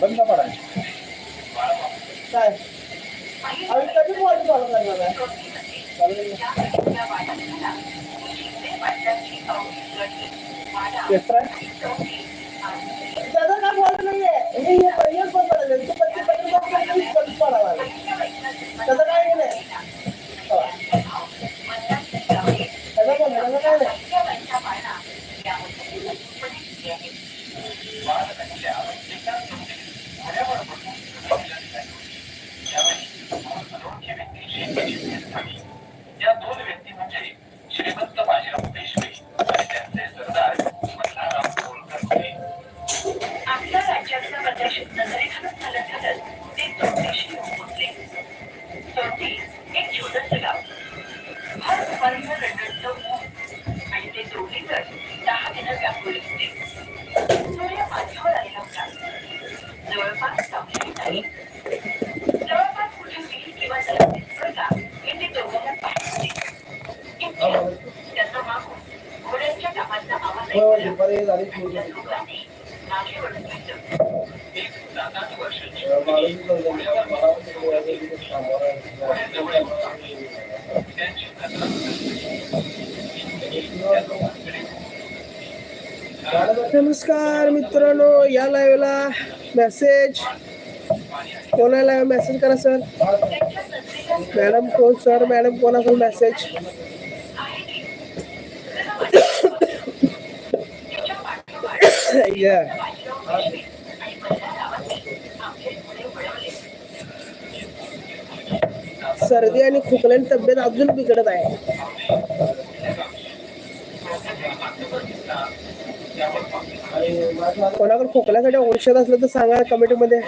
बंद पडायचं काय? आम्ही कधी मोबाईल चालू करणार आहे? एक्स्ट्रा त्याचा काय फॉल्ट नाहीये. आहे हे पहिलेच बंद पडायचं बंद त्याचं काय नाही. नमस्कार मित्रांनो या लाईव्हला मेसेज कोणाला लाईव्ह मेसेज करा सर मॅडम कोण सर मॅडम कोणाकडून मेसेज या सर्दी आणि खोकल्याने तब्येत अजून बिघडत आहे. कोणाकडे खोकल्यासाठी औषध असलं तर सांगा कमेंटमध्ये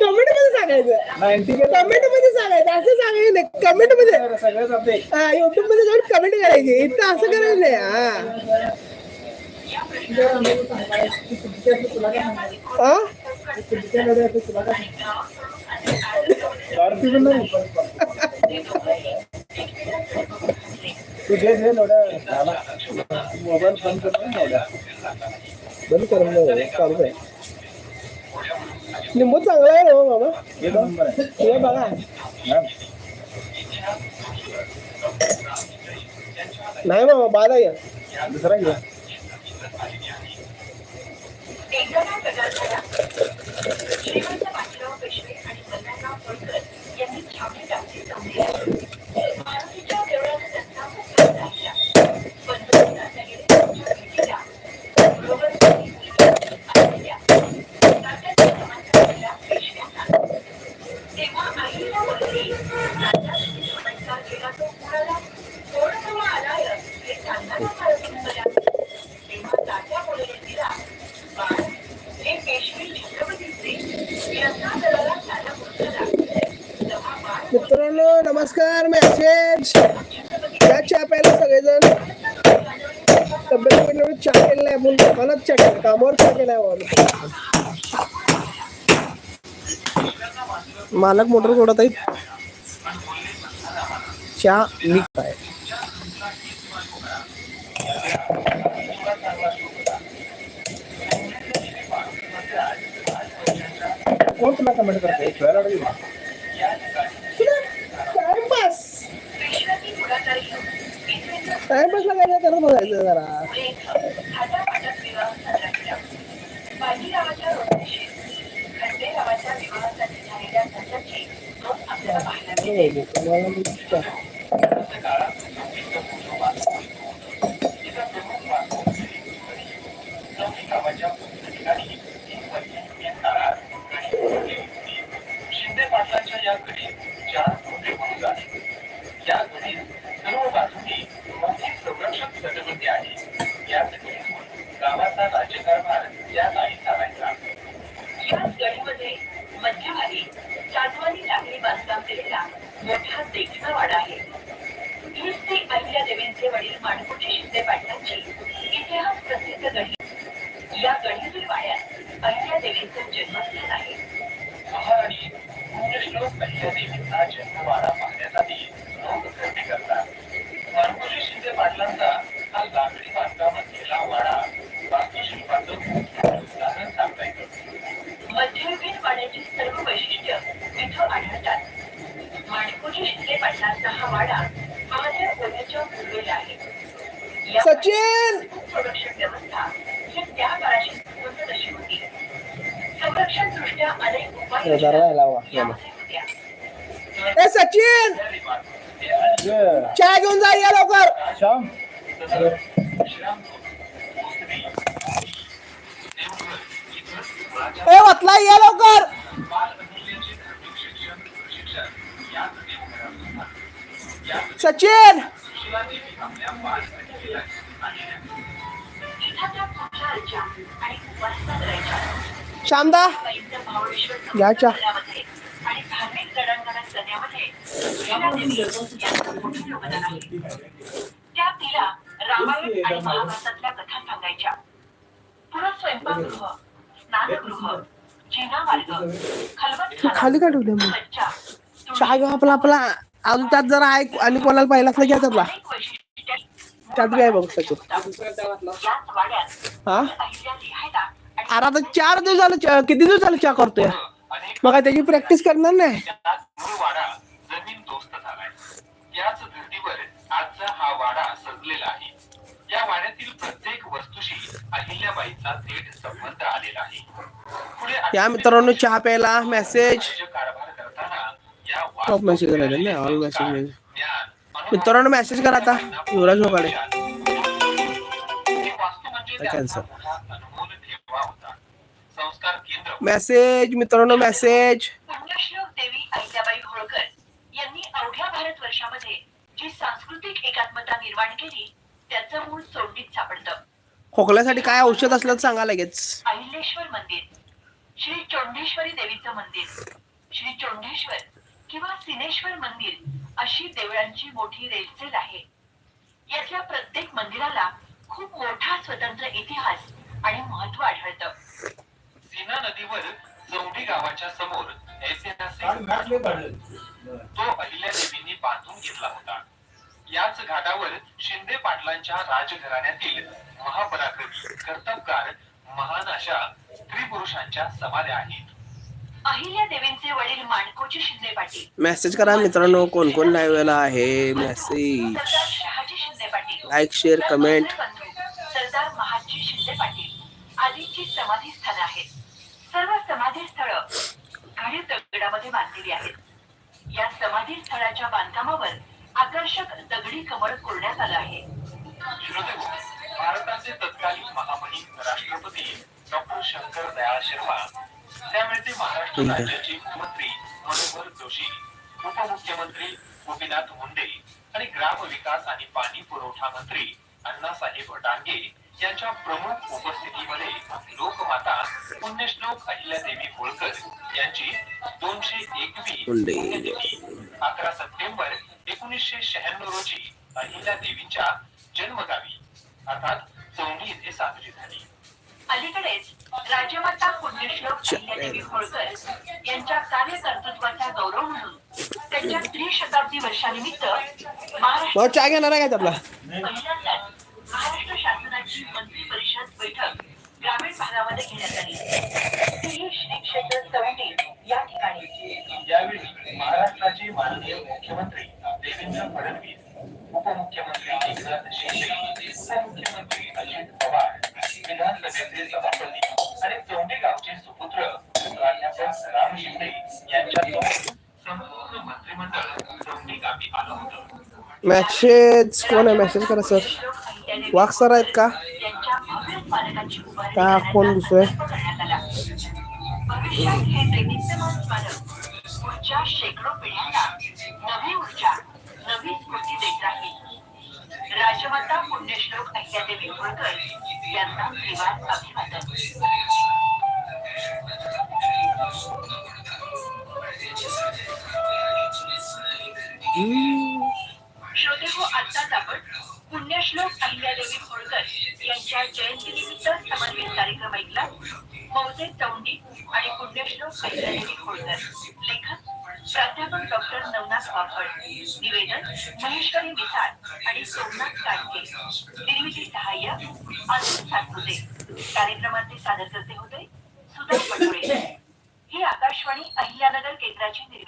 कमेंटमध्ये सांगायचं. कमेंटमध्ये सांगायचं. असं सांगायचं नाही कमेंटमध्ये. युट्यूबमध्ये जाऊन कमेंट करायची. इथं असं करायचं नाही हा. आरती पण नाही. तू जे नवड्या झाला. मोबाईल बंद कर ना नवड्या बंद करून नाही चालू आहे लिंबू चांगला आहे ना मामा. हे बघा. नाही मामा बाला तात्याच्या दुसरा घ्या तेव्हा आईला मित्रांनो नमस्कार मॅसेज या चहा प्यायला सगळेजण तब्येत बिघडल्यामुळे चहा आहे आपण मलाच चहा केला कामावर चहा केला आहे मालक मोटर सोडत आहेत. चहा मी आहे कोण तुला कमेंट करते खेळायला लागली. टाइमपास पेशव्यांनी पुढाकार घेऊन इसवीसन टाइमपासला काय करत बघायचं जरा. पुढे गावाचा राज्यकारभार या आई चालायचा. याच गडीमध्ये मध्यभागी चांदवानी लाकडी बांधकाम केलेला मोठा देखणा वाडा आहे. हीच ती अहिल्या देवींचे वडील माणकोजी शिंदे पाटलांची इतिहास प्रसिद्ध गडी. या गडीतील वाड्यात अहिल्या देवींचं जन्मस्थान आहे. महाराणी अहिल्या देवींचा जन्मवाडा. हा वाडा महादेव पूर्वेला आहे. सचिन! संरक्षण व्यवस्था ही त्या काळाची संबंध अशी होती. संरक्षण दृष्ट्या अनेक जरा राहिला वा, उपाय यामध्ये होत्या ए सचिन! चहा घेऊन जा या लवकर. श्याम. ए वतला या लवकर. मोठं शामदा आहे त्या तिला रामायण आणि महाभारतातल्या कथा सांगायच्या स्वयंपाकगृह स्नानगृह खाली काढू दे मग. चहा घेऊ आपला आपला. अजून त्यात जरा ऐक आणि कोणाला पाहिला असला घ्या त्यातला त्यात बी आहे बघ सचिन. हा? अरे आता चार दिवस झालं किती दिवस झालं चहा करतोय? मग काय त्याची प्रॅक्टिस करणार नाही. हा या वाड्यातील प्रत्येक वस्तूशी अहिल्याबाईचा थेट संबंध आलेला आहे. पुढे या मित्रांनो चहा प्यायला मेसेज टॉप मेसेज करायला नाही ऑल मेसेज मित्रांनो मेसेज करा आता. युवराज भोगाडे Cancel. अनमोल ठेवा होता संस्कार केंद्र. मेसेज मित्रांनो मेसेज पुण्यश्लोक देवी अहिल्याबाई होळकर यांनी अवघ्या भारत वर्षामध्ये जी सांस्कृतिक एकात्मता निर्माण केली त्याचं मूळ सोंडीत सापडतं. खोकल्यासाठी काय औषध असलं तर सांगा लगेच. अहिल्याश्वर मंदिर. श्री चोंडेश्वरी देवीचं मंदिर. श्री चोंडेश्वर किंवा सिनेश्वर मंदिर अशी देवळांची मोठी रेलचेल आहे. यातल्या प्रत्येक मंदिराला खूप मोठा स्वतंत्र इतिहास आणि महत्त्व आढळतं. सीना नदीवर चौंडी गावाच्या समोर ऐतिहासिक. तो अहिल्यादेवींनी बांधून घेतला होता. याच घाटावर शिंदे पाटलांच्या राजघराण्यातील महापराक्रमी कर्तबगार महान अशा स्त्री पुरुषांच्या समाध्या आहेत. अहिल्या देवींचे वडील माणकोजी शिंदे पाटील. मेसेज करा मित्रांनो कोण कोण लाईव्हला आहे? Message Sardar Shahaji Shinde Patil. Like share comment बंधू सरदार महाजी शिंदे पाटील. आदींची समाधी स्थानं आहेत. सर्व समाधी स्थळ घडी दगडामध्ये बांधलेली आहेत. या समाधी स्थळाच्या बांधकामावर आकर्षक दगडी कमळ कोरण्यात आलं आहे. श्रोते भारताचे तत्कालीन महामहिम राष्ट्रपती डॉक्टर शंकर दयाळ शर्मा त्यावेळचे महाराष्ट्र. राज्याचे मुख्यमंत्री मनोहर जोशी उपमुख्यमंत्री गोपीनाथ मुंडे आणि ग्रामविकास आणि पाणी पुरवठा मंत्री अण्णासाहेब डांगे यांच्या प्रमुख उपस्थितीमध्ये लोकमाता पुण्यश्लोक अहिल्यादेवी होळकर यांची दोनशे एकवी मुंडे. पुण्यतिथी अकरा सप्टेंबर एकोणीसशे शहाण्णव रोजी अहिल्या देवींच्या जन्मगावी अर्थात चौंडी येथे साजरी झाली अलीकडेच पुण्यश्लोक अहिल्यादेवी होळकर यांच्या कार्यकर्तृत्वाचा गौरव म्हणून त्यांच्या त्रिशताब्दी वर्षानिमित्त महाराष्ट्र चहा घेणार आहे काय त्यातला? होतं मेसेज कोण आहे मेसेज करा सर वाघ सर आहेत का यांच्या भव्य स्मारकाची उभारणी का करण्याचा कोण दुसरं आहे? संकल्प करण्यात आला. भविष्यात हे दैदिप्यमान स्मारक पुढच्या शेकडो पिढ्यांना नवी ऊर्जा नवी स्फूर्ती देत राहील राजा राजमाता पुण्यश्लोक अहिल्यादेवी होळकर यांना निवास अभिवादन पुण्यश्लोक अहिल्यादेवी होळकर यांच्या जयंतीनिमित्त समन्वित कार्यक्रम ऐकला. मौजे चौंडी आणि पुण्यश्लोक अहिल्यादेवी होळकर लेखक प्राध्यापक डॉक्टर नवनाथ वाफड निवेदन महेश्वरी मिसाळ आणि सोमनाथ काटके. निर्मिती सहाय्य अनिल सातपुते. कार्यक्रमाचे सादरकर्ते होते सुधा पटोळे ही आकाशवाणी अहिल्यानगर केंद्राची निर्मिती